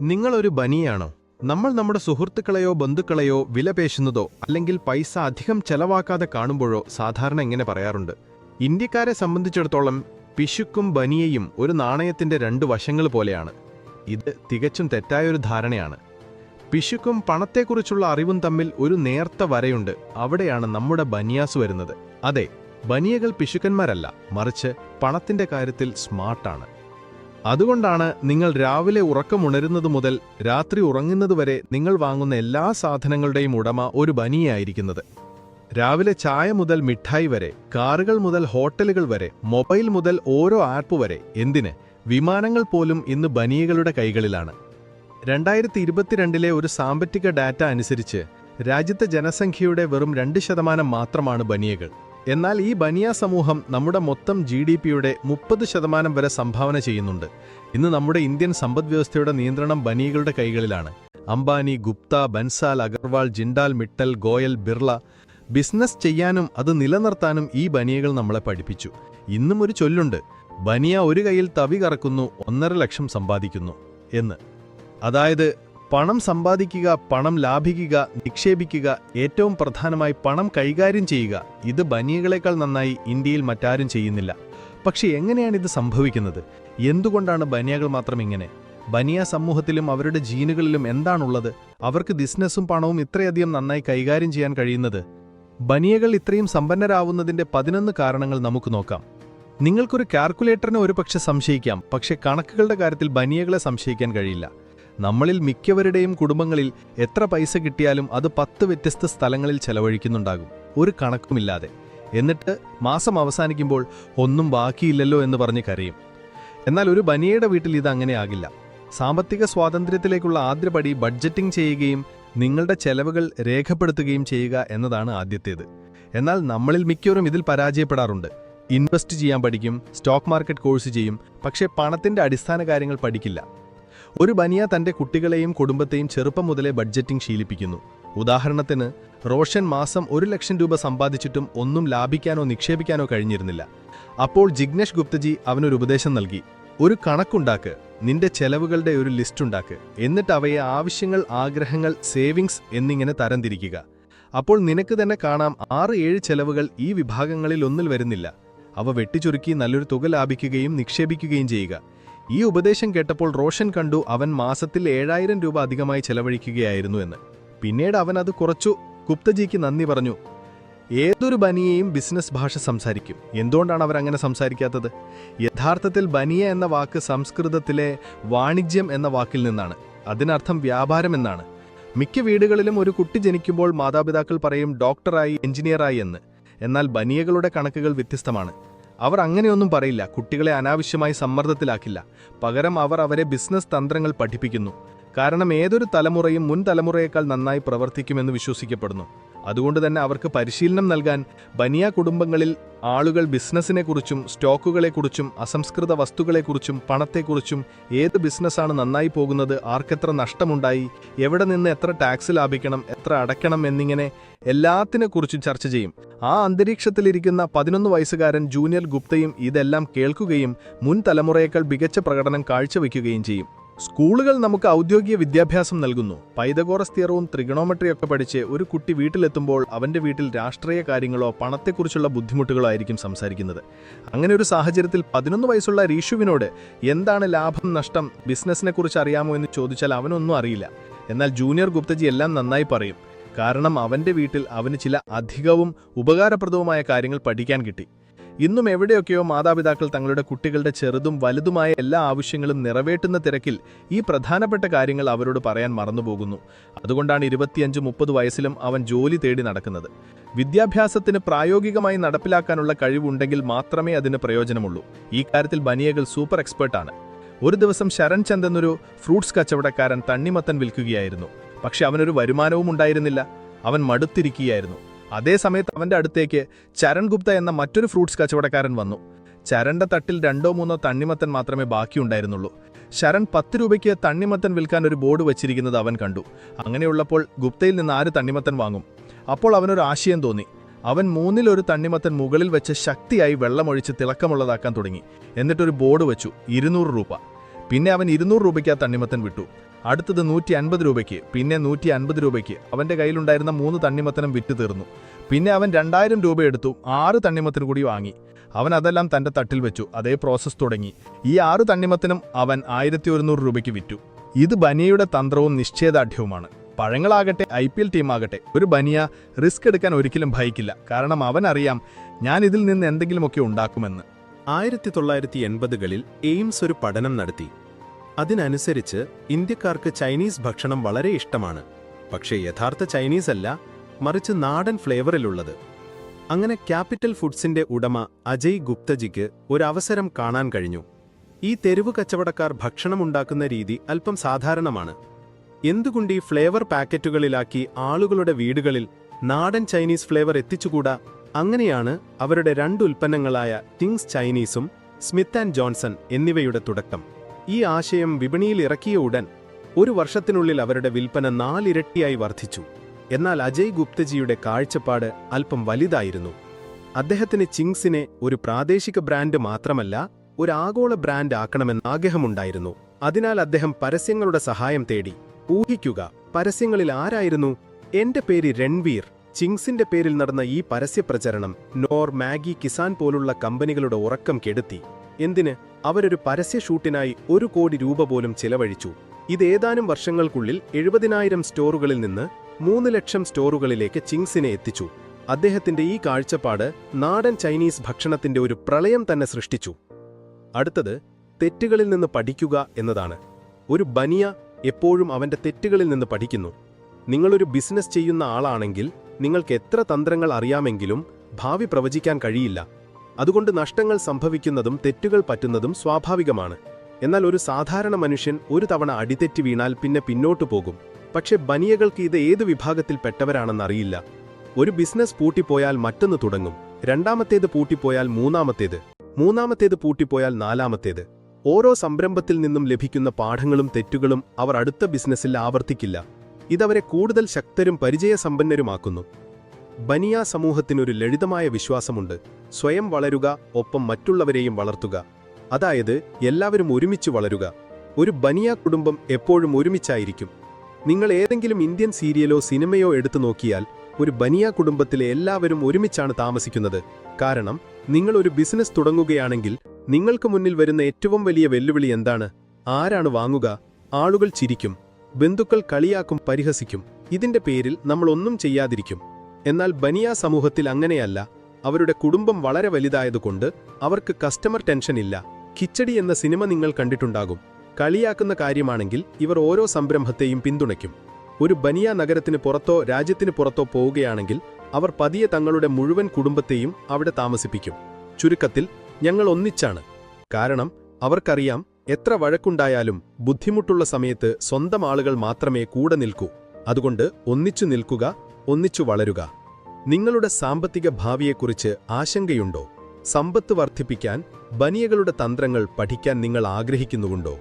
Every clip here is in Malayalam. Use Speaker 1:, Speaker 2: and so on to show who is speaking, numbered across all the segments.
Speaker 1: നിങ്ങളൊരു ബനിയാണോ? നമ്മൾ നമ്മുടെ സുഹൃത്തുക്കളെയോ ബന്ധുക്കളെയോ വിലപേശുന്നതോ അല്ലെങ്കിൽ പൈസ അധികം ചെലവാക്കാതെ കാണുമ്പോഴോ സാധാരണ എങ്ങനെ പറയാറുണ്ട്. ഇന്ത്യക്കാരെ സംബന്ധിച്ചിടത്തോളം പിശുക്കും ബനിയയും ഒരു നാണയത്തിന്റെ രണ്ട് വശങ്ങൾ പോലെയാണ്. ഇത് തികച്ചും തെറ്റായൊരു ധാരണയാണ്. പിശുക്കും പണത്തെക്കുറിച്ചുള്ള അറിവും തമ്മിൽ ഒരു നേർത്ത വരയുണ്ട്. അവിടെയാണ് നമ്മുടെ ബനിയാസ് വരുന്നത്. അതെ ബനിയകൾ പിശുക്കന്മാരല്ല മറിച്ച് പണത്തിന്റെ കാര്യത്തിൽ സ്മാർട്ടാണ്. അതുകൊണ്ടാണ് നിങ്ങൾ രാവിലെ ഉറക്കമുണരുന്നത് മുതൽ രാത്രി ഉറങ്ങുന്നതുവരെ നിങ്ങൾ വാങ്ങുന്ന എല്ലാ സാധനങ്ങളുടെയും ഉടമ ഒരു ബനിയായിരിക്കുന്നത്. രാവിലെ ചായ മുതൽ മിഠായി വരെ കാറുകൾ മുതൽ ഹോട്ടലുകൾ വരെ മൊബൈൽ മുതൽ ഓരോ ആപ്പ് വരെ എന്തിന്? വിമാനങ്ങൾ പോലും ഇന്ന് ബനിയകളുടെ കൈകളിലാണ്. രണ്ടായിരത്തി ഇരുപത്തിരണ്ടിലെ ഒരു സാമ്പത്തിക ഡാറ്റ അനുസരിച്ച് രാജ്യത്തെ ജനസംഖ്യയുടെ വെറും രണ്ട് ശതമാനം മാത്രമാണ് ബനിയകൾ. എന്നാൽ ഈ ബനിയ സമൂഹം നമ്മുടെ മൊത്തം ജി ഡി പിയുടെ മുപ്പത് ശതമാനം വരെ സംഭാവന ചെയ്യുന്നുണ്ട്. ഇന്ന് നമ്മുടെ ഇന്ത്യൻ സമ്പദ്വ്യവസ്ഥയുടെ നിയന്ത്രണം ബനിയകളുടെ കൈകളിലാണ്. അംബാനി ഗുപ്ത ബൻസാൽ അഗർവാൾ ജിൻഡാൽ മിട്ടൽ ഗോയൽ ബിർള. ബിസിനസ് ചെയ്യാനും അത് നിലനിർത്താനും ഈ ബനിയകൾ നമ്മളെ പഠിപ്പിച്ചു. ഇന്നും ഒരു ചൊല്ലുണ്ട്. ബനിയ ഒരു കയ്യിൽ തവി കറക്കുന്നു ഒന്നര ലക്ഷം സമ്പാദിക്കുന്നു എന്ന്. അതായത് പണം സമ്പാദിക്കുക പണം ലാഭിക്കുക നിക്ഷേപിക്കുക ഏറ്റവും പ്രധാനമായി പണം കൈകാര്യം ചെയ്യുക. ഇത് ബനിയകളെക്കാൾ നന്നായി ഇന്ത്യയിൽ മറ്റാരും ചെയ്യുന്നില്ല. പക്ഷേ എങ്ങനെയാണ് ഇത് സംഭവിക്കുന്നത്? എന്തുകൊണ്ടാണ് ബനിയകൾ മാത്രം ഇങ്ങനെ? ബനിയ സമൂഹത്തിലും അവരുടെ ജീനുകളിലും എന്താണുള്ളത്? അവർക്ക് ബിസിനസ്സും പണവും ഇത്രയധികം നന്നായി കൈകാര്യം ചെയ്യാൻ കഴിയുന്നത്? ബനിയകൾ ഇത്രയും സമ്പന്നരാവുന്നതിന്റെ പതിനൊന്ന് കാരണങ്ങൾ നമുക്ക് നോക്കാം. നിങ്ങൾക്കൊരു കാൽക്കുലേറ്ററിനെ ഒരുപക്ഷെ സംശയിക്കാം പക്ഷേ കണക്കുകളുടെ കാര്യത്തിൽ ബനിയകളെ സംശയിക്കാൻ കഴിയില്ല. നമ്മളിൽ മിക്കവരുടെയും കുടുംബങ്ങളിൽ എത്ര പൈസ കിട്ടിയാലും അത് പത്ത് വ്യത്യസ്ത സ്ഥലങ്ങളിൽ ചെലവഴിക്കുന്നുണ്ടാകും. ഒരു കണക്കുമില്ലാതെ. എന്നിട്ട് മാസം അവസാനിക്കുമ്പോൾ ഒന്നും ബാക്കിയില്ലല്ലോ എന്ന് പറഞ്ഞ് കരയും. എന്നാൽ ഒരു ബനിയയുടെ വീട്ടിൽ ഇത് അങ്ങനെ ആകില്ല. സാമ്പത്തിക സ്വാതന്ത്ര്യത്തിലേക്കുള്ള ആദ്യപടി ബഡ്ജറ്റിംഗ് ചെയ്യുകയും നിങ്ങളുടെ ചെലവുകൾ രേഖപ്പെടുത്തുകയും ചെയ്യുക എന്നതാണ് ആദ്യത്തേത്. എന്നാൽ നമ്മളിൽ മിക്കവരും ഇതിൽ പരാജയപ്പെടാറുണ്ട്. ഇൻവെസ്റ്റ് ചെയ്യാൻ പഠിക്കും സ്റ്റോക്ക് മാർക്കറ്റ് കോഴ്സ് ചെയ്യും പക്ഷേ പണത്തിന്റെ അടിസ്ഥാന കാര്യങ്ങൾ പഠിക്കില്ല. ഒരു ബനിയ തന്റെ കുട്ടികളെയും കുടുംബത്തെയും ചെറുപ്പം മുതലേ ബഡ്ജറ്റിംഗ് ശീലിപ്പിക്കുന്നു. ഉദാഹരണത്തിന് റോഷൻ മാസം ഒരു ലക്ഷം രൂപ സമ്പാദിച്ചിട്ടും ഒന്നും ലാഭിക്കാനോ നിക്ഷേപിക്കാനോ കഴിഞ്ഞിരുന്നില്ല. അപ്പോൾ ജിഗ്നേഷ് ഗുപ്തജി അവനൊരു ഉപദേശം നൽകി. ഒരു കണക്കുണ്ടാക്ക് നിന്റെ ചെലവുകളുടെ ഒരു ലിസ്റ്റ് ഉണ്ടാക്ക് എന്നിട്ട് അവയെ ആവശ്യങ്ങൾ ആഗ്രഹങ്ങൾ സേവിങ്സ് എന്നിങ്ങനെ തരംതിരിക്കുക. അപ്പോൾ നിനക്ക് തന്നെ കാണാം ആറ് ഏഴ് ചെലവുകൾ ഈ വിഭാഗങ്ങളിൽ ഒന്നിൽ വരുന്നില്ല. അവ വെട്ടിച്ചുരുക്കി നല്ലൊരു തുക ലാഭിക്കുകയും നിക്ഷേപിക്കുകയും ചെയ്യുക. ഈ ഉപദേശം കേട്ടപ്പോൾ റോഷൻ കണ്ടു അവൻ മാസത്തിൽ ഏഴായിരം രൂപ അധികമായി ചെലവഴിക്കുകയായിരുന്നു എന്ന്. പിന്നീട് അവൻ അത് കുറച്ചു. ഗുപ്തജിക്ക് നന്ദി പറഞ്ഞു. ഏതൊരു ബനിയെയും ബിസിനസ് ഭാഷ സംസാരിക്കും. എന്തുകൊണ്ടാണ് അവർ അങ്ങനെ സംസാരിക്കാത്തത്? യഥാർത്ഥത്തിൽ ബനിയ എന്ന വാക്ക് സംസ്കൃതത്തിലെ വാണിജ്യം എന്ന വാക്കിൽ നിന്നാണ്. അതിനർത്ഥം വ്യാപാരം എന്നാണ്. മിക്ക വീടുകളിലും ഒരു കുട്ടി ജനിക്കുമ്പോൾ മാതാപിതാക്കൾ പറയും ഡോക്ടറായി എഞ്ചിനീയറായി എന്ന്. എന്നാൽ ബനിയകളുടെ കണക്കുകൾ വ്യത്യസ്തമാണ്. അവർ അങ്ങനെയൊന്നും പറയില്ല. കുട്ടികളെ അനാവശ്യമായി സമ്മർദ്ദത്തിലാക്കില്ല. പകരം അവർ അവരെ ബിസിനസ് തന്ത്രങ്ങൾ പഠിപ്പിക്കുന്നു. കാരണം ഏതൊരു തലമുറയും മുൻ തലമുറയേക്കാൾ നന്നായി പ്രവർത്തിക്കുമെന്ന് വിശ്വസിക്കപ്പെടുന്നു. അതുകൊണ്ട് തന്നെ അവർക്ക് പരിശീലനം നൽകാൻ ബനിയ കുടുംബങ്ങളിൽ ആളുകൾ ബിസിനസ്സിനെക്കുറിച്ചും സ്റ്റോക്കുകളെക്കുറിച്ചും അസംസ്കൃത വസ്തുക്കളെക്കുറിച്ചും പണത്തെക്കുറിച്ചും ഏത് ബിസിനസ്സാണ് നന്നായി പോകുന്നത് ആർക്കെത്ര നഷ്ടമുണ്ടായി എവിടെ നിന്ന് എത്ര ടാക്സ് ലാഭിക്കണം എത്ര അടയ്ക്കണം എന്നിങ്ങനെ എല്ലാത്തിനെക്കുറിച്ചും ചർച്ച ചെയ്യും. ആ അന്തരീക്ഷത്തിലിരിക്കുന്ന പതിനൊന്ന് വയസ്സുകാരൻ ജൂനിയർ ഗുപ്തയും ഇതെല്ലാം കേൾക്കുകയും മുൻ തലമുറയേക്കാൾ മികച്ച പ്രകടനം കാഴ്ചവെക്കുകയും ചെയ്യും. സ്കൂളുകൾ നമുക്ക് ഔദ്യോഗിക വിദ്യാഭ്യാസം നൽകുന്നു. പൈതഗോറസ് തിയറവും ത്രിഗണോമെട്രിയൊക്കെ പഠിച്ച് ഒരു കുട്ടി വീട്ടിലെത്തുമ്പോൾ അവന്റെ വീട്ടിൽ രാഷ്ട്രീയ കാര്യങ്ങളോ പണത്തെക്കുറിച്ചുള്ള ബുദ്ധിമുട്ടുകളോ ആയിരിക്കും സംസാരിക്കുന്നത്. അങ്ങനെ ഒരു സാഹചര്യത്തിൽ പതിനൊന്ന് വയസ്സുള്ള രീഷുവിനോട് എന്താണ് ലാഭം നഷ്ടം ബിസിനസ്സിനെക്കുറിച്ച് അറിയാമോ എന്ന് ചോദിച്ചാൽ അവനൊന്നും അറിയില്ല. എന്നാൽ ജൂനിയർ ഗുപ്തജി എല്ലാം നന്നായി പറയും. കാരണം അവന്റെ വീട്ടിൽ അവന് ചില അധികവും ഉപകാരപ്രദവുമായ കാര്യങ്ങൾ പഠിക്കാൻ കിട്ടി. ഇന്നും എവിടെയൊക്കെയോ മാതാപിതാക്കൾ തങ്ങളുടെ കുട്ടികളുടെ ചെറുതും വലുതുമായ എല്ലാ ആവശ്യങ്ങളും നിറവേറ്റുന്ന തിരക്കിൽ ഈ പ്രധാനപ്പെട്ട കാര്യങ്ങൾ അവരോട് പറയാൻ മറന്നുപോകുന്നു. അതുകൊണ്ടാണ് ഇരുപത്തിയഞ്ച് മുപ്പത് വയസ്സിലും അവൻ ജോലി തേടി നടക്കുന്നത്. വിദ്യാഭ്യാസത്തിന് പ്രായോഗികമായി നടപ്പിലാക്കാനുള്ള കഴിവുണ്ടെങ്കിൽ മാത്രമേ അതിന് പ്രയോജനമുള്ളൂ. ഈ കാര്യത്തിൽ ബനിയകൾ സൂപ്പർ എക്സ്പേർട്ടാണ്. ഒരു ദിവസം ശരൺ ചന്ദ് എന്നൊരു ഫ്രൂട്ട്സ് കച്ചവടക്കാരൻ തണ്ണിമത്തൻ വിൽക്കുകയായിരുന്നു. പക്ഷെ അവനൊരു വരുമാനവും ഉണ്ടായിരുന്നില്ല. അവൻ മടുത്തിരിക്കുകയായിരുന്നു. അതേ സമയത്ത് അവന്റെ അടുത്തേക്ക് ചരൺ ഗുപ്ത എന്ന മറ്റൊരു ഫ്രൂട്ട്സ് കച്ചവടക്കാരൻ വന്നു. ചരന്റെ തട്ടിൽ രണ്ടോ മൂന്നോ തണ്ണിമത്തൻ മാത്രമേ ബാക്കിയുണ്ടായിരുന്നുള്ളൂ. ശരൺ പത്ത് രൂപയ്ക്ക് തണ്ണിമത്തൻ വിൽക്കാൻ ഒരു ബോർഡ് വെച്ചിരിക്കുന്നത് അവൻ കണ്ടു. അങ്ങനെയുള്ളപ്പോൾ ഗുപ്തയിൽ നിന്ന് ആര് തണ്ണിമത്തൻ വാങ്ങും? അപ്പോൾ അവനൊരു ആശയം തോന്നി. അവൻ മൂന്നിലൊരു തണ്ണിമത്തൻ മുകളിൽ വെച്ച് ശക്തിയായി വെള്ളമൊഴിച്ച് തിളക്കമുള്ളതാക്കാൻ തുടങ്ങി. എന്നിട്ടൊരു ബോർഡ് വെച്ചു ഇരുന്നൂറ് രൂപ. പിന്നെ അവൻ ഇരുന്നൂറ് രൂപയ്ക്ക് ആ തണ്ണിമത്തൻ വിട്ടു.
Speaker 2: അടുത്തത് നൂറ്റി അൻപത് രൂപയ്ക്ക് പിന്നെ നൂറ്റി അൻപത് രൂപയ്ക്ക്. അവന്റെ കയ്യിലുണ്ടായിരുന്ന മൂന്ന് തണ്ണിമത്തനം വിറ്റ് തീർന്നു. പിന്നെ അവൻ രണ്ടായിരം രൂപ എടുത്തു ആറ് തണ്ണിമത്തിന് കൂടി വാങ്ങി. അവൻ അതെല്ലാം തന്റെ തട്ടിൽ വെച്ചു അതേ പ്രോസസ്സ് തുടങ്ങി. ഈ ആറ് തണ്ണിമത്തനും അവൻ ആയിരത്തി ഒരുന്നൂറ് രൂപയ്ക്ക് വിറ്റു. ഇത് ബനിയയുടെ തന്ത്രവും നിശ്ചയദാർഢ്യവുമാണ് പഴങ്ങളാകട്ടെ ഐ പി എൽ ടീമാകട്ടെ ഒരു ബനിയ റിസ്ക് എടുക്കാൻ ഒരിക്കലും ഭയക്കില്ല. കാരണം അവൻ അറിയാം ഞാൻ ഇതിൽ നിന്ന് എന്തെങ്കിലുമൊക്കെ ഉണ്ടാക്കുമെന്ന്.
Speaker 1: ആയിരത്തി തൊള്ളായിരത്തി എൺപതുകളിൽ എയിംസ് ഒരു പഠനം നടത്തി. അതിനനുസരിച്ച് ഇന്ത്യക്കാർക്ക് ചൈനീസ് ഭക്ഷണം വളരെ ഇഷ്ടമാണ്. പക്ഷേ യഥാർത്ഥ ചൈനീസ് അല്ല മറിച്ച് നാടൻ ഫ്ലേവറിലുള്ളത്. അങ്ങനെ ക്യാപിറ്റൽ ഫുഡ്സിന്റെ ഉടമ അജയ് ഗുപ്തജിക്ക് ഒരവസരം കാണാൻ കഴിഞ്ഞു. ഈ തെരുവ് കച്ചവടക്കാർ ഭക്ഷണമുണ്ടാക്കുന്ന രീതി അല്പം സാധാരണമാണ്. എന്തുകൊണ്ട് ഈ ഫ്ലേവർ പാക്കറ്റുകളിലാക്കി ആളുകളുടെ വീടുകളിൽ നാടൻ ചൈനീസ് ഫ്ലേവർ എത്തിച്ചുകൂടാ? അങ്ങനെയാണ് അവരുടെ രണ്ട് ഉൽപ്പന്നങ്ങളായ ടിങ്സ് ചൈനീസും സ്മിത്ത് ആൻഡ് ജോൺസൺ എന്നിവയുടെ തുടക്കം. ഈ ആശയം വിപണിയിൽ ഇറക്കിയ ഉടൻ ഒരു വർഷത്തിനുള്ളിൽ അവരുടെ വിൽപ്പന നാലിരട്ടിയായി വർദ്ധിച്ചു. എന്നാൽ അജയ് ഗുപ്തജിയുടെ കാഴ്ചപ്പാട് അല്പം വലുതായിരുന്നു. അദ്ദേഹത്തിന് ചിങ്സിനെ ഒരു പ്രാദേശിക ബ്രാൻഡ് മാത്രമല്ല ഒരു ആഗോള ബ്രാൻഡ് ആക്കണമെന്ന് ആഗ്രഹമുണ്ടായിരുന്നു. അതിനാൽ അദ്ദേഹം പരസ്യങ്ങളുടെ സഹായം തേടി. ഊഹിക്കുക പരസ്യങ്ങളിൽ ആരായിരുന്നു? എന്റെ പേര് രൺവീർ. ചിങ്സിന്റെ പേരിൽ നടന്ന ഈ പരസ്യപ്രചരണം നോർ മാഗി കിസാൻ പോലുള്ള കമ്പനികളുടെ ഉറക്കം കെടുത്തി. എന്തിന് അവരൊരു പരസ്യ ഷൂട്ടിനായി ഒരു കോടി രൂപ പോലും ചിലവഴിച്ചു. ഇത് ഏതാനും വർഷങ്ങൾക്കുള്ളിൽ എഴുപതിനായിരം സ്റ്റോറുകളിൽ നിന്ന് മൂന്ന് ലക്ഷം സ്റ്റോറുകളിലേക്ക് ചിങ്സിനെ എത്തിച്ചു. അദ്ദേഹത്തിന്റെ ഈ കാഴ്ചപ്പാട് നാടൻ ചൈനീസ് ഭക്ഷണത്തിന്റെ ഒരു പ്രളയം തന്നെ സൃഷ്ടിച്ചു. അടുത്തത് തെറ്റുകളിൽ നിന്ന് പഠിക്കുക എന്നതാണ്. ഒരു ബനിയ എപ്പോഴും അവന്റെ തെറ്റുകളിൽ നിന്ന് പഠിക്കുന്നു. നിങ്ങളൊരു ബിസിനസ് ചെയ്യുന്ന ആളാണെങ്കിൽ നിങ്ങൾക്ക് എത്ര തന്ത്രങ്ങൾ അറിയാമെങ്കിലും ഭാവി പ്രവചിക്കാൻ കഴിയില്ല. അതുകൊണ്ട് നഷ്ടങ്ങൾ സംഭവിക്കുന്നതും തെറ്റുകൾ പറ്റുന്നതും സ്വാഭാവികമാണ്. എന്നാൽ ഒരു സാധാരണ മനുഷ്യൻ ഒരു തവണ അടിതെറ്റി വീണാൽ പിന്നെ പിന്നോട്ടു പോകും. പക്ഷെ ബനിയകൾക്ക് ഇത് ഏത് വിഭാഗത്തിൽപ്പെട്ടവരാണെന്നറിയില്ല. ഒരു ബിസിനസ് പൂട്ടിപ്പോയാൽ മറ്റൊന്ന് തുടങ്ങും. രണ്ടാമത്തേത് പൂട്ടിപ്പോയാൽ മൂന്നാമത്തേത്. മൂന്നാമത്തേത് പൂട്ടിപ്പോയാൽ നാലാമത്തേത്. ഓരോ സംരംഭത്തിൽ നിന്നും ലഭിക്കുന്ന പാഠങ്ങളും തെറ്റുകളും അവർ അടുത്ത ബിസിനസ്സിൽ ആവർത്തിക്കില്ല. ഇതവരെ കൂടുതൽ ശക്തരും പരിചയസമ്പന്നരുമാക്കുന്നു. ബനിയ സമൂഹത്തിനൊരു ലളിതമായ വിശ്വാസമുണ്ട്. സ്വയം വളരുക ഒപ്പം മറ്റുള്ളവരെയും വളർത്തുക. അതായത് എല്ലാവരും ഒരുമിച്ച് വളരുക. ഒരു ബനിയ കുടുംബം എപ്പോഴും ഒരുമിച്ചായിരിക്കും. നിങ്ങൾ ഏതെങ്കിലും ഇന്ത്യൻ സീരിയലോ സിനിമയോ എടുത്തു നോക്കിയാൽ ഒരു ബനിയ കുടുംബത്തിലെ എല്ലാവരും ഒരുമിച്ചാണ് താമസിക്കുന്നത്. കാരണം നിങ്ങൾ ഒരു ബിസിനസ് തുടങ്ങുകയാണെങ്കിൽ നിങ്ങൾക്ക് മുന്നിൽ വരുന്ന ഏറ്റവും വലിയ വെല്ലുവിളി എന്താണ്? ആരാണ് വാങ്ങുക? ആളുകൾ ചിരിക്കും. ബന്ധുക്കൾ കളിയാക്കും പരിഹസിക്കും. ഇതിന്റെ പേരിൽ നമ്മൾ ഒന്നും ചെയ്യാതിരിക്കും. എന്നാൽ ബനിയ സമൂഹത്തിൽ അങ്ങനെയല്ല. അവരുടെ കുടുംബം വളരെ വലുതായതുകൊണ്ട് അവർക്ക് കസ്റ്റമർ ടെൻഷൻ ഇല്ല. കിച്ചടി എന്ന സിനിമ നിങ്ങൾ കണ്ടിട്ടുണ്ടാകും. കളിയാക്കുന്ന കാര്യമാണെങ്കിൽ ഇവർ ഓരോ സംരംഭത്തെയും പിന്തുണയ്ക്കും. ഒരു ബനിയ നഗരത്തിന് പുറത്തോ രാജ്യത്തിന് പുറത്തോ പോവുകയാണെങ്കിൽ അവർ പതിയെ തങ്ങളുടെ മുഴുവൻ കുടുംബത്തെയും അവിടെ താമസിപ്പിക്കും. ചുരുക്കത്തിൽ ഞങ്ങൾ ഒന്നിച്ചാണ്. കാരണം അവർക്കറിയാം എത്ര വഴക്കുണ്ടായാലും ബുദ്ധിമുട്ടുള്ള സമയത്ത് സ്വന്തം ആളുകൾ മാത്രമേ കൂടെ നിൽക്കൂ. അതുകൊണ്ട് ഒന്നിച്ചു നിൽക്കുക ഒന്നിച്ചു വളരുക. നിങ്ങളുടെ സാമ്പത്തിക ഭാവിയെക്കുറിച്ച് ആശങ്കയുണ്ടോ? സമ്പത്ത് വർദ്ധിപ്പിക്കാൻ ബനിയകളുടെ തന്ത്രങ്ങൾ പഠിക്കാൻ നിങ്ങൾ ആഗ്രഹിക്കുന്നുണ്ടോ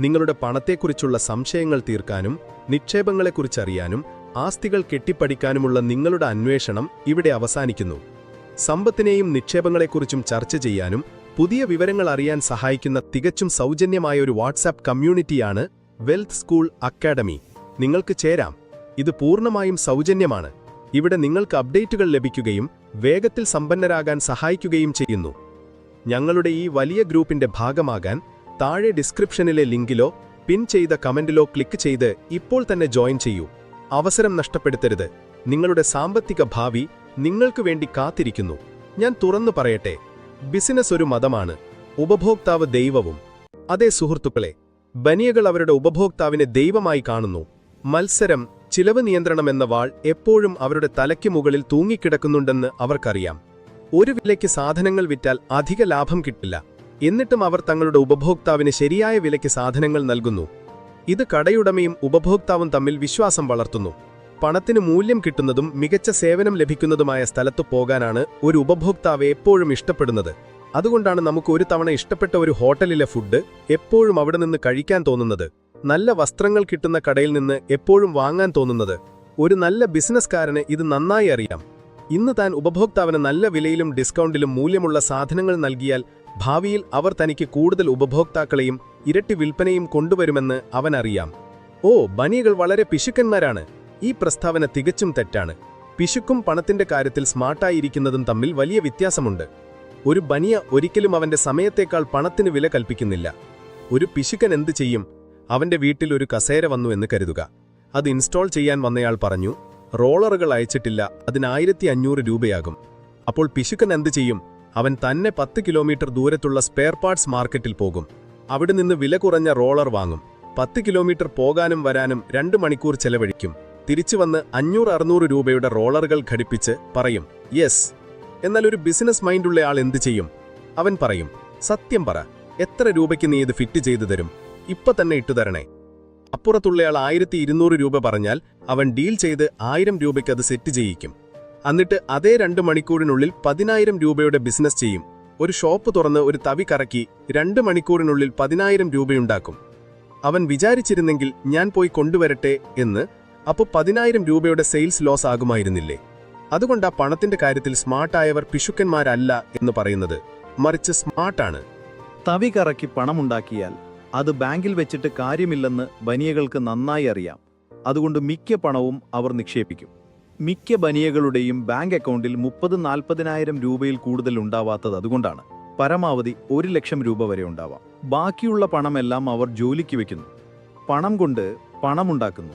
Speaker 1: നിങ്ങളുടെ പണത്തെക്കുറിച്ചുള്ള സംശയങ്ങൾ തീർക്കാനും നിക്ഷേപങ്ങളെക്കുറിച്ചറിയാനും ആസ്തികൾ കെട്ടിപ്പടിക്കാനുമുള്ള നിങ്ങളുടെ അന്വേഷണം ഇവിടെ അവസാനിക്കുന്നു. സമ്പത്തിനെയും നിക്ഷേപങ്ങളെക്കുറിച്ചും ചർച്ച ചെയ്യാനും പുതിയ വിവരങ്ങൾ അറിയാൻ സഹായിക്കുന്ന തികച്ചും സൗജന്യമായ ഒരു വാട്സാപ്പ് കമ്മ്യൂണിറ്റിയാണ് വെൽത്ത് സ്കൂൾ അക്കാഡമി. നിങ്ങൾക്ക് ചേരാം. ഇത് പൂർണമായും സൗജന്യമാണ്. ഇവിടെ നിങ്ങൾക്ക് അപ്ഡേറ്റുകൾ ലഭിക്കുകയും വേഗത്തിൽ സമ്പന്നരാകാൻ സഹായിക്കുകയും ചെയ്യുന്നു. ഞങ്ങളുടെ ഈ വലിയ ഗ്രൂപ്പിന്റെ ഭാഗമാകാൻ താഴെ ഡിസ്ക്രിപ്ഷനിലെ ലിങ്കിലോ പിൻ ചെയ്ത കമന്റിലോ ക്ലിക്ക് ചെയ്ത് ഇപ്പോൾ തന്നെ ജോയിൻ ചെയ്യൂ. അവസരം നഷ്ടപ്പെടുത്തരുത്. നിങ്ങളുടെ സാമ്പത്തിക ഭാവി നിങ്ങൾക്ക് വേണ്ടി കാത്തിരിക്കുന്നു. ഞാൻ തുറന്നു പറയട്ടെ. ബിസിനസ് ഒരു മതമാണ്. ഉപഭോക്താവ് ദൈവവും. അതേ സുഹൃത്തുക്കളെ ബനിയകൾ അവരുടെ ഉപഭോക്താവിനെ ദൈവമായി കാണുന്നു. മത്സരം ചിലവ് നിയന്ത്രണമെന്ന വാൾ എപ്പോഴും അവരുടെ തലയ്ക്ക് മുകളിൽ തൂങ്ങിക്കിടക്കുന്നുണ്ടെന്ന് അവർക്കറിയാം. ഒരു വിലയ്ക്ക് സാധനങ്ങൾ വിറ്റാൽ അധിക ലാഭം കിട്ടില്ല. എന്നിട്ടും അവർ തങ്ങളുടെ ഉപഭോക്താവിന് ശരിയായ വിലയ്ക്ക് സാധനങ്ങൾ നൽകുന്നു. ഇത് കടയുടമയും ഉപഭോക്താവും തമ്മിൽ വിശ്വാസം വളർത്തുന്നു. പണത്തിന് മൂല്യം കിട്ടുന്നതും മികച്ച സേവനം ലഭിക്കുന്നതുമായ സ്ഥലത്തു പോകാനാണ് ഒരു ഉപഭോക്താവ് എപ്പോഴും ഇഷ്ടപ്പെടുന്നത്. അതുകൊണ്ടാണ് നമുക്ക് ഒരു തവണ ഇഷ്ടപ്പെട്ട ഒരു ഹോട്ടലിലെ ഫുഡ് എപ്പോഴും അവിടെ നിന്ന് കഴിക്കാൻ തോന്നുന്നത്. നല്ല വസ്ത്രങ്ങൾ കിട്ടുന്ന കടയിൽ നിന്ന് എപ്പോഴും വാങ്ങാൻ തോന്നുന്നത്. ഒരു നല്ല ബിസിനസ്കാരന് ഇത് നന്നായി അറിയാം. ഇന്ന് താൻ ഉപഭോക്താവിന് നല്ല വിലയിലും ഡിസ്കൗണ്ടിലും മൂല്യമുള്ള സാധനങ്ങൾ നൽകിയാൽ ഭാവിയിൽ അവർ തനിക്ക് കൂടുതൽ ഉപഭോക്താക്കളെയും ഇരട്ടി വിൽപ്പനയും കൊണ്ടുവരുമെന്ന് അവൻ അറിയാം. ഓ ബനികൾ വളരെ പിശുക്കന്മാരാണ്. ഈ പ്രസ്താവന തികച്ചും തെറ്റാണ്. പിശുക്കും പണത്തിന്റെ കാര്യത്തിൽ സ്മാർട്ടായിരിക്കുന്നതും തമ്മിൽ വലിയ വ്യത്യാസമുണ്ട്. ഒരു ബനിയ ഒരിക്കലും അവന്റെ സമയത്തേക്കാൾ പണത്തിന് വില കൽപ്പിക്കുന്നില്ല. ഒരു പിശുക്കൻ എന്തു ചെയ്യും? അവന്റെ വീട്ടിൽ ഒരു കസേര വന്നു എന്ന് കരുതുക. അത് ഇൻസ്റ്റാൾ ചെയ്യാൻ വന്നയാൾ പറഞ്ഞു റോളറുകൾ അയച്ചിട്ടില്ല അതിനായിരത്തി അഞ്ഞൂറ് രൂപയാകും. അപ്പോൾ പിശുക്കൻ എന്ത് ചെയ്യും? അവൻ തന്നെ പത്ത് കിലോമീറ്റർ ദൂരത്തുള്ള സ്പെയർ പാർട്സ് മാർക്കറ്റിൽ പോകും. അവിടെ നിന്ന് വില കുറഞ്ഞ റോളർ വാങ്ങും. പത്ത് കിലോമീറ്റർ പോകാനും വരാനും രണ്ട് മണിക്കൂർ ചെലവഴിക്കും. തിരിച്ചു വന്ന് അഞ്ഞൂറ് അറുന്നൂറ് രൂപയുടെ റോളറുകൾ ഘടിപ്പിച്ച് പറയും യെസ്. എന്നാൽ ഒരു ബിസിനസ് മൈൻഡുള്ള ആൾ എന്ത് ചെയ്യും? അവൻ പറയും സത്യം പറ എത്ര രൂപയ്ക്ക് നീ ഇത് ഫിറ്റ് ചെയ്തു തരും? ഇപ്പൊ തന്നെ ഇട്ടു തരണേ. അപ്പുറത്തുള്ളയാൾ ആയിരത്തി ഇരുന്നൂറ് രൂപ പറഞ്ഞാൽ അവൻ ഡീൽ ചെയ്ത് ആയിരം രൂപയ്ക്ക് അത് സെറ്റ് ചെയ്യിക്കും. എന്നിട്ട് അതേ രണ്ട് മണിക്കൂറിനുള്ളിൽ പതിനായിരം രൂപയുടെ ബിസിനസ് ചെയ്യും. ഒരു ഷോപ്പ് തുറന്ന് ഒരു തവി കറക്കി രണ്ട് മണിക്കൂറിനുള്ളിൽ പതിനായിരം രൂപയുണ്ടാക്കും. അവൻ വിചാരിച്ചിരുന്നെങ്കിൽ ഞാൻ പോയി കൊണ്ടുവരട്ടെ എന്ന് അപ്പോൾ പതിനായിരം രൂപയുടെ സെയിൽസ് ലോസ് ആകുമായിരുന്നില്ലേ? അതുകൊണ്ട് ആ പണത്തിന്റെ കാര്യത്തിൽ സ്മാർട്ടായവർ പിശുക്കന്മാരല്ല എന്ന് പറയുന്നത്. മറിച്ച് സ്മാർട്ടാണ്.
Speaker 3: തവി കറക്കി പണമുണ്ടാക്കിയാൽ അത് ബാങ്കിൽ വെച്ചിട്ട് കാര്യമില്ലെന്ന് ബനിയകൾക്ക് നന്നായി അറിയാം. അതുകൊണ്ട് മിക്ക പണവും അവർ നിക്ഷേപിക്കും. മിക്ക ബനിയകളുടെയും ബാങ്ക് അക്കൗണ്ടിൽ മുപ്പത് നാൽപ്പതിനായിരം രൂപയിൽ കൂടുതൽ ഉണ്ടാവാത്തത് അതുകൊണ്ടാണ്. പരമാവധി ഒരു ലക്ഷം രൂപ വരെ ഉണ്ടാവാം. ബാക്കിയുള്ള പണമെല്ലാം അവർ ജോലിക്ക് വെക്കുന്നു. പണം കൊണ്ട് പണമുണ്ടാക്കുന്നു.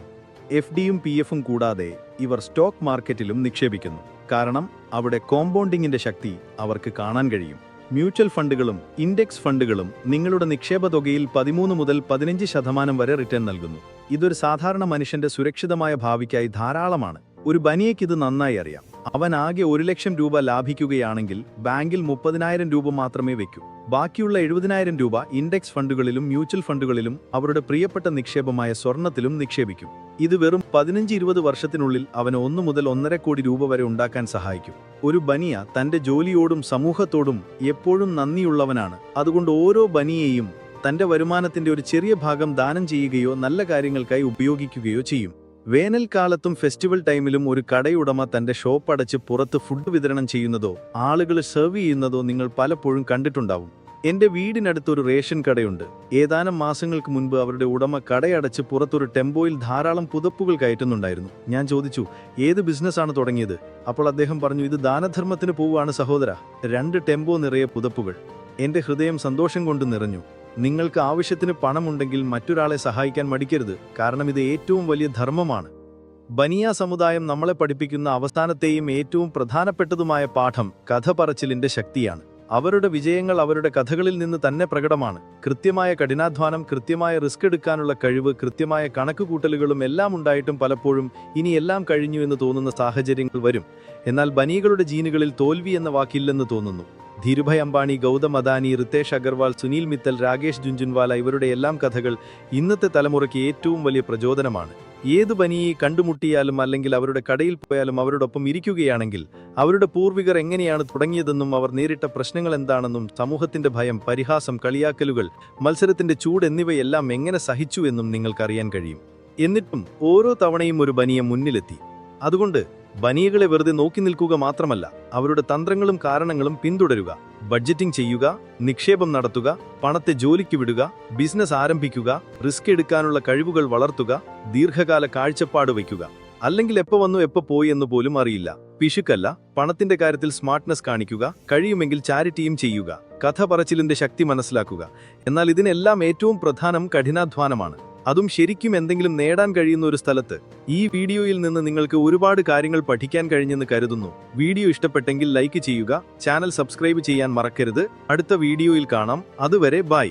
Speaker 3: എഫ് ഡിയും പി എഫും കൂടാതെ ഇവർ സ്റ്റോക്ക് മാർക്കറ്റിലും നിക്ഷേപിക്കുന്നു. കാരണം അവിടെ കോമ്പൗണ്ടിങ്ങിന്റെ ശക്തി അവർക്ക് കാണാൻ കഴിയും. മ്യൂച്വൽ ഫണ്ടുകളും ഇൻഡെക്സ് ഫണ്ടുകളും നിങ്ങളുടെ നിക്ഷേപ തുകയിൽ പതിമൂന്ന് മുതൽ പതിനഞ്ച് ശതമാനം വരെ റിട്ടേൺ നൽകുന്നു. ഇതൊരു സാധാരണ മനുഷ്യന്റെ സുരക്ഷിതമായ ഭാവിക്കായി ധാരാളമാണ്. ഒരു ബനിയയ്ക്ക് ഇത് നന്നായി അറിയാം. അവൻ ആകെ ഒരു ലക്ഷം രൂപ ലാഭിക്കുകയാണെങ്കിൽ ബാങ്കിൽ മുപ്പതിനായിരം രൂപ മാത്രമേ വെക്കൂ ബാക്കിയുള്ള എഴുപതിനായിരം രൂപ ഇൻഡെക്സ് ഫണ്ടുകളിലും മ്യൂച്വൽ ഫണ്ടുകളിലും അവരുടെ പ്രിയപ്പെട്ട നിക്ഷേപമായ സ്വർണത്തിലും നിക്ഷേപിക്കും. ഇത് വെറും പതിനഞ്ച് ഇരുപത് വർഷത്തിനുള്ളിൽ അവന് ഒന്നു മുതൽ ഒന്നര കോടി രൂപ വരെ ഉണ്ടാക്കാൻ സഹായിക്കും. ഒരു ബനിയ തന്റെ ജോലിയോടും സമൂഹത്തോടും എപ്പോഴും നന്ദിയുള്ളവനാണ്. അതുകൊണ്ട് ഓരോ ബനിയെയും തന്റെ വരുമാനത്തിന്റെ ഒരു ചെറിയ ഭാഗം ദാനം ചെയ്യുകയോ നല്ല കാര്യങ്ങൾക്കായി ഉപയോഗിക്കുകയോ ചെയ്യും. വേനൽക്കാലത്തും ഫെസ്റ്റിവൽ ടൈമിലും ഒരു കടയുടമ തന്റെ ഷോപ്പ് അടച്ച് പുറത്ത് ഫുഡ് വിതരണം ചെയ്യുന്നതോ ആളുകൾ സെർവ് ചെയ്യുന്നതോ നിങ്ങൾ പലപ്പോഴും കണ്ടിട്ടുണ്ടാവും. എന്റെ വീടിനടുത്ത് ഒരു റേഷൻ കടയുണ്ട്. ഏതാനും മാസങ്ങൾക്ക് മുൻപ് അവരുടെ ഉടമ കടയടച്ച് പുറത്തൊരു ടെമ്പോയിൽ ധാരാളം പുതപ്പുകൾ കയറ്റുന്നുണ്ടായിരുന്നു. ഞാൻ ചോദിച്ചു ഏത് ബിസിനസ്സാണ് തുടങ്ങിയത്? അപ്പോൾ അദ്ദേഹം പറഞ്ഞു ഇത് ദാനധർമ്മത്തിന് പോവുകയാണ് സഹോദര. രണ്ട് ടെമ്പോ നിറയെ പുതപ്പുകൾ. എന്റെ ഹൃദയം സന്തോഷം കൊണ്ട് നിറഞ്ഞു. നിങ്ങൾക്ക് ആവശ്യത്തിന് പണമുണ്ടെങ്കിൽ മറ്റൊരാളെ സഹായിക്കാൻ മടിക്കരുത്. കാരണം ഇത് ഏറ്റവും വലിയ ധർമ്മമാണ്. ബനിയ സമുദായം നമ്മളെ പഠിപ്പിക്കുന്ന അവസാനത്തെയും ഏറ്റവും പ്രധാനപ്പെട്ടതുമായ പാഠം കഥ പറച്ചിലിന്റെ ശക്തിയാണ്. അവരുടെ വിജയങ്ങൾ അവരുടെ കഥകളിൽ നിന്ന് തന്നെ പ്രകടമാണ്. കൃത്യമായ കഠിനാധ്വാനം കൃത്യമായ റിസ്ക് എടുക്കാനുള്ള കഴിവ് കൃത്യമായ കണക്കുകൂട്ടലുകളും എല്ലാം ഉണ്ടായിട്ടും പലപ്പോഴും ഇനി എല്ലാം കഴിഞ്ഞു എന്ന് തോന്നുന്ന സാഹചര്യങ്ങൾ വരും. എന്നാൽ ബനിയകളുടെ ജീനുകളിൽ തോൽവി എന്ന വാക്കില്ലെന്ന് തോന്നുന്നു. ധീരുഭായ് അംബാനി ഗൗതം അദാനി റിതേഷ് അഗർവാൾ സുനിൽ മിത്തൽ രാകേഷ് ജുൻജുൻവാല ഇവരുടെ എല്ലാം കഥകൾ ഇന്നത്തെ തലമുറയ്ക്ക് ഏറ്റവും വലിയ പ്രചോദനമാണ്. ഏത് പനിയെ കണ്ടുമുട്ടിയാലും അല്ലെങ്കിൽ അവരുടെ കടയിൽ പോയാലും അവരോടൊപ്പം ഇരിക്കുകയാണെങ്കിൽ അവരുടെ പൂർവികർ എങ്ങനെയാണ് തുടങ്ങിയതെന്നും അവർ നേരിട്ട പ്രശ്നങ്ങൾ എന്താണെന്നും സമൂഹത്തിന്റെ ഭയം പരിഹാസം കളിയാക്കലുകൾ മത്സരത്തിന്റെ ചൂട് എന്നിവയെല്ലാം എങ്ങനെ സഹിച്ചു എന്നും നിങ്ങൾക്കറിയാൻ കഴിയും. എന്നിട്ടും ഓരോ തവണയും ഒരു ബനിയ മുന്നിലെത്തി. അതുകൊണ്ട് ബനിയകളെ വെറുതെ നോക്കി നിൽക്കുക മാത്രമല്ല അവരുടെ തന്ത്രങ്ങളും കാരണങ്ങളും പിന്തുടരുക ബഡ്ജറ്റിംഗ് ചെയ്യുക നിക്ഷേപം നടത്തുക പണത്തെ ജോലിക്ക് വിടുക ബിസിനസ് ആരംഭിക്കുക റിസ്ക് എടുക്കാനുള്ള കഴിവുകൾ വളർത്തുക ദീർഘകാല കാഴ്ചപ്പാട് വയ്ക്കുക. അല്ലെങ്കിൽ എപ്പോ വന്നു എപ്പോ പോയി എന്ന് പോലും അറിയില്ല. പിശുക്കല്ല പണത്തിന്റെ കാര്യത്തിൽ സ്മാർട്ട്നെസ് കാണിക്കുക കഴിയുമെങ്കിൽ ചാരിറ്റിയും ചെയ്യുക. കഥ പറച്ചിലിന്റെ ശക്തി മനസ്സിലാക്കുക. എന്നാൽ ഇതിനെല്ലാം ഏറ്റവും പ്രധാനം കഠിനാധ്വാനമാണ്. അതും ശരിക്കും എന്തെങ്കിലും നേടാൻ കഴിയുന്ന ഒരു സ്ഥലത്ത്. ഈ വീഡിയോയിൽ നിന്ന് നിങ്ങൾക്ക് ഒരുപാട് കാര്യങ്ങൾ പഠിക്കാൻ കഴിഞ്ഞെന്ന് കരുതുന്നു. വീഡിയോ ഇഷ്ടപ്പെട്ടെങ്കിൽ ലൈക്ക് ചെയ്യുക ചാനൽ സബ്സ്ക്രൈബ് ചെയ്യാൻ മറക്കരുത്. അടുത്ത വീഡിയോയിൽ കാണാം. അതുവരെ ബൈ.